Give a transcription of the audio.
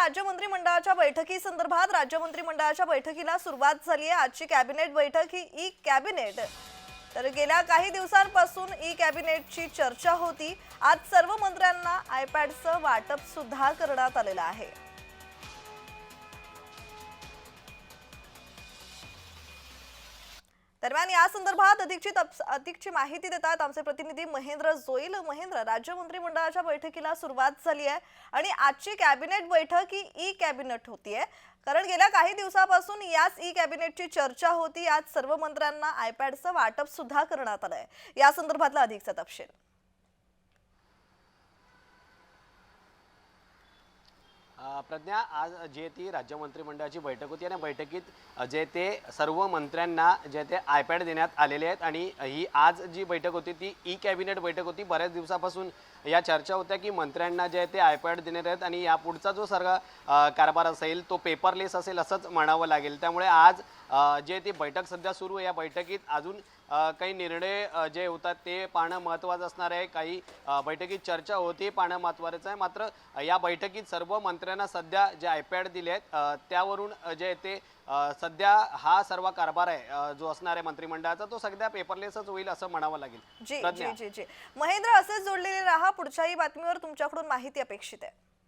राज्य मंत्रिमंडळाच्या बैठकी संदर्भात राज्य मंत्रिमंडळाच्या बैठकीला सुरुवात झाली आहे. आजची कॅबिनेट बैठक ही ई कॅबिनेट तर गेल्या काही दिवसांपासून ई कॅबिनेटची चर्चा होती. आज सर्व मंत्र्यांना आयपॅडचं वाटप सुद्धा करण्यात आलेलं आहे. दरम्यान या संदर्भात अधिकची अधिकची माहिती देतात आमचे प्रतिनिधी महेंद्र जोईल. महेंद्र राज्य मंत्रिमंडळाच्या बैठकीला सुरुवात झाली आहे आणि आजची कॅबिनेट बैठक ही ई कॅबिनेट होतीये. कारण गेल्या काही दिवसापासून याच ई कॅबिनेटची चर्चा होती. आज सर्व मंत्र्यांना आयपॅडचं वाटप सुद्धा करण्यात आलंय. या संदर्भातला अधिकचा तपशील. प्रज्ञा आज जे ती राज्य मंत्रिमंडळाची बैठक होती आणि बैठकीत जे ते सर्व मंत्र्यांना जे ते आयपॅड देण्यात आलेले आहेत आणि ही आज जी बैठक होती ती ई कॅबिनेट बैठक होती. बऱ्याच दिवसापासून या चर्चा होत्या की मंत्र्यांना जे आहे ते आयपॅड देण्यात आहेत आणि यापुढचा जो सर्व कारभार असेल तो पेपरलेस असेल असंच म्हणावं लागेल. त्यामुळे आज जे ती बैठक सध्या सुरू आहे या बैठकीत अजून काही निर्णय जे होतात ते पाहणं महत्त्वाचं असणार आहे. काही बैठकीत चर्चा होती पाहणं महत्त्वाचं आहे. मात्र या बैठकीत सर्व मंत्र्यांना सध्या जे आयपॅड दिले आहेत त्यावरून जे ते सध्या हा सर्व कारभार आहे जो असणार आहे मंत्रिमंडळाचा तो सध्या पेपरलेसच होईल असं म्हणावं लागेल. जी प्रज्ञा. जी जी जी. महेंद्र असेच जोडलेले राहा. पुढच्याही बातमीवर तुमच्याकडून माहिती अपेक्षित आहे.